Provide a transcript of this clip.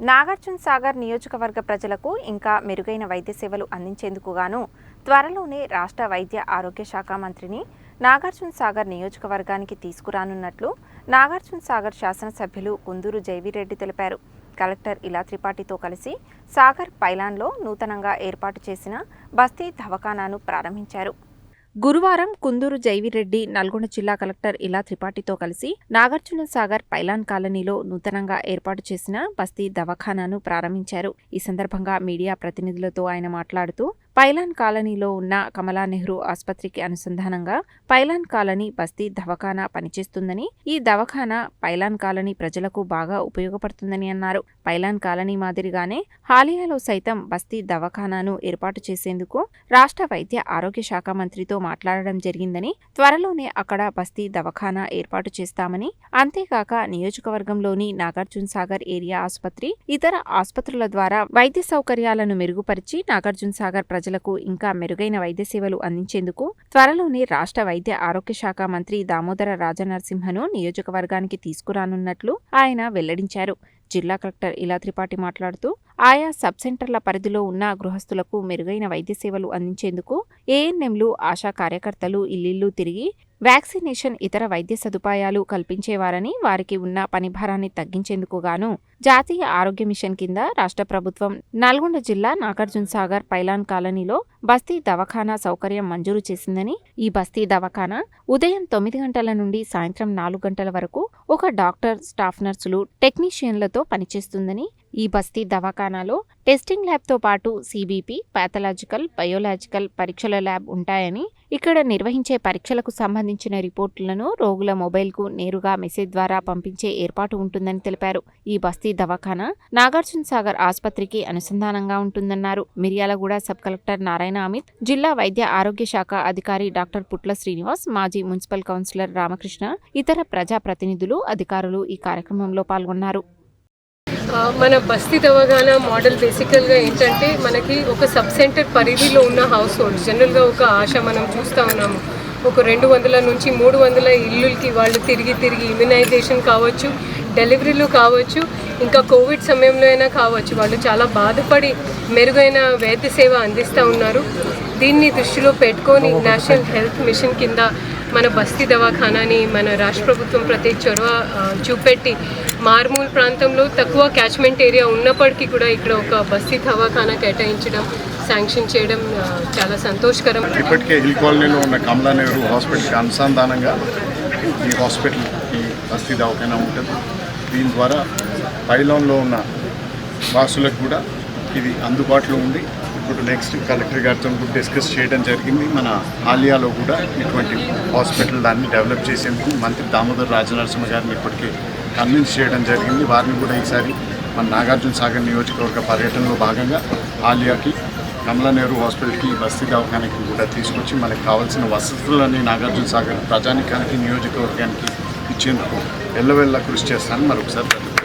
నాగార్జున సాగర్ నియోజకవర్గ ప్రజలకు ఇంకా మెరుగైన వైద్య సేవలు అందించేందుకు గాను త్వరలోనే రాష్ట్ర వైద్య ఆరోగ్య శాఖ మంత్రిని నాగార్జున సాగర్ నియోజకవర్గానికి తీసుకురానున్నట్లు నాగార్జున సాగర్ శాసనసభ్యులు కుందూరు జైవిరెడ్డి తెలిపారు. కలెక్టర్ ఇలా త్రిపాఠితో కలిసి సాగర్ పైలాన్లో నూతనంగా ఏర్పాటు చేసిన బస్తీ దవాఖానాను ప్రారంభించారు. గురువారం కుందూరు జైవిరెడ్డి నల్గొండ జిల్లా కలెక్టర్ ఇలా త్రిపాఠితో కలిసి నాగార్జున సాగర్ పైలాన్ కాలనీలో నూతనంగా ఏర్పాటు చేసిన బస్తీ దవాఖానాను ప్రారంభించారు. ఈ సందర్భంగా మీడియా ప్రతినిధులతో ఆయన మాట్లాడుతూ పైలాన్ కాలనీలో ఉన్న కమలా నెహ్రూ ఆసుపత్రికి అనుసంధానంగా పైలాన్ కాలనీ బస్తీ దవాఖానా పనిచేస్తుందని ఈ దవాఖానా పైలాన్ కాలనీ ప్రజలకు బాగా ఉపయోగపడుతుందని అన్నారు. పైలాన్ కాలనీ మాదిరిగానే హాలియాలో సైతం బస్తీ దవాఖానాను ఏర్పాటు చేసేందుకు రాష్ట్ర వైద్య ఆరోగ్య శాఖ మంత్రితో మాట్లాడడం జరిగిందని త్వరలోనే అక్కడ బస్తీ దవాఖానా ఏర్పాటు చేస్తామని అంతేకాక నియోజకవర్గంలోని నాగార్జున సాగర్ ఏరియా ఆసుపత్రి ఇతర ఆసుపత్రుల ద్వారా వైద్య సౌకర్యాలను మెరుగుపరిచి నాగార్జున సాగర్ ప్రజలకు ఇంకా మెరుగైన వైద్య సేవలు అందించేందుకు త్వరలోనే రాష్ట్ర వైద్య ఆరోగ్య శాఖ మంత్రి దామోదర రాజనరసింహను నియోజకవర్గానికి తీసుకురానున్నట్లు ఆయన వెల్లడించారు. జిల్లా కలెక్టర్ ఇలా త్రిపాఠి మాట్లాడుతూ ఆయా సబ్ సెంటర్ల పరిధిలో ఉన్న గృహస్థులకు మెరుగైన వైద్య సేవలు అందించేందుకు ఏఎన్ఎంలు ఆశా కార్యకర్తలు ఇల్లిల్లు తిరిగి వ్యాక్సినేషన్ ఇతర వైద్య సదుపాయాలు కల్పించేవారని వారికి ఉన్న పని భారాన్ని తగ్గించేందుకు గాను జాతీయ ఆరోగ్య మిషన్ కింద రాష్ట్ర ప్రభుత్వం నల్గొండ జిల్లా నాగార్జున సాగర్ పైలాన్ కాలనీలో బస్తీ దవాఖానా సౌకర్యం మంజూరు చేసిందని ఈ బస్తీ దవాఖానా ఉదయం తొమ్మిది గంటల నుండి సాయంత్రం నాలుగు గంటల వరకు ఒక డాక్టర్ స్టాఫ్ నర్సులు టెక్నీషియన్లతో పనిచేస్తుందని ఈ బస్తీ దవాఖానాలో టెస్టింగ్ ల్యాబ్తో పాటు సిబిపి పాథలాజికల్ బయోలాజికల్ పరీక్షల ల్యాబ్ ఉంటాయని ఇక్కడ నిర్వహించే పరీక్షలకు సంబంధించిన రిపోర్టులను రోగుల మొబైల్కు నేరుగా మెసేజ్ ద్వారా పంపించే ఏర్పాటు ఉంటుందని తెలిపారు. ఈ బస్తీ దవాఖానా నాగార్జున సాగర్ ఆసుపత్రికి అనుసంధానంగా ఉంటుందన్నారు. మిర్యాలగూడ సబ్ కలెక్టర్ నారాయణ అమిత్ జిల్లా వైద్య ఆరోగ్య శాఖ అధికారి డాక్టర్ పుట్ల శ్రీనివాస్ మాజీ మున్సిపల్ కౌన్సిలర్ రామకృష్ణ ఇతర ప్రజాప్రతినిధులు అధికారులు ఈ కార్యక్రమంలో పాల్గొన్నారు. మన బస్తీ దవాఖానా మోడల్ బేసికల్గా ఏంటంటే మనకి ఒక సబ్ సెంటర్ పరిధిలో ఉన్న హౌస్ హోల్డ్ జనరల్గా ఒక ఆశ మనం చూస్తూ ఉన్నాము. ఒక రెండు వందల నుంచి మూడు వందల ఇల్లులకి వాళ్ళు తిరిగి తిరిగి ఇమ్యునైజేషన్ కావచ్చు డెలివరీలు కావచ్చు ఇంకా కోవిడ్ సమయంలో అయినా కావచ్చు. వాళ్ళు చాలా బాధపడి మెరుగైన వైద్య సేవ అందిస్తూ ఉన్నారు. దీన్ని దృష్టిలో పెట్టుకొని నేషనల్ హెల్త్ మిషన్ కింద మన బస్తీ దవాఖానాని మన రాష్ట్ర ప్రభుత్వం ప్రతి చొరవ చూపెట్టి మార్మూల్ ప్రాంతంలో తక్కువ క్యాచ్మెంట్ ఏరియా ఉన్నప్పటికీ కూడా ఇక్కడ ఒక బస్తీ దవాఖానా కేటాయించడం శాంక్షన్ చేయడం చాలా సంతోషకరం. ఇప్పటికే హిల్ కాలనీలో ఉన్న కమలా నెహ్రూ హాస్పిటల్కి అనుసంధానంగా ఈ హాస్పిటల్ ఈ బస్తీ దవాఖానా ఉంటుంది. దీని ద్వారా పైలాన్లో ఉన్న వాసులకు కూడా ఇది అందుబాటులో ఉంది. ఇప్పుడు నెక్స్ట్ కలెక్టర్ గారితో డిస్కస్ చేయడం జరిగింది. మన ఆలియాలో కూడా ఇటువంటి హాస్పిటల్ దాన్ని డెవలప్ చేసేందుకు మంత్రి దామోదర్ రాజనరసింహ గారిని ఇప్పటికే కన్విన్స్ చేయడం జరిగింది. వారిని కూడా ఈసారి మన నాగార్జున సాగర్ నియోజకవర్గ పర్యటనలో భాగంగా ఆలియాకి కమలా నెహ్రూ హాస్పిటల్కి బస్తీ దవాఖానకి కూడా తీసుకొచ్చి మనకు కావాల్సిన వసతులన్నీ నాగార్జున సాగర్ ప్రజానికానికి నియోజకవర్గానికి ఇచ్చేందుకు ఎల్లవెల్లా కృషి చేస్తానని మరొకసారి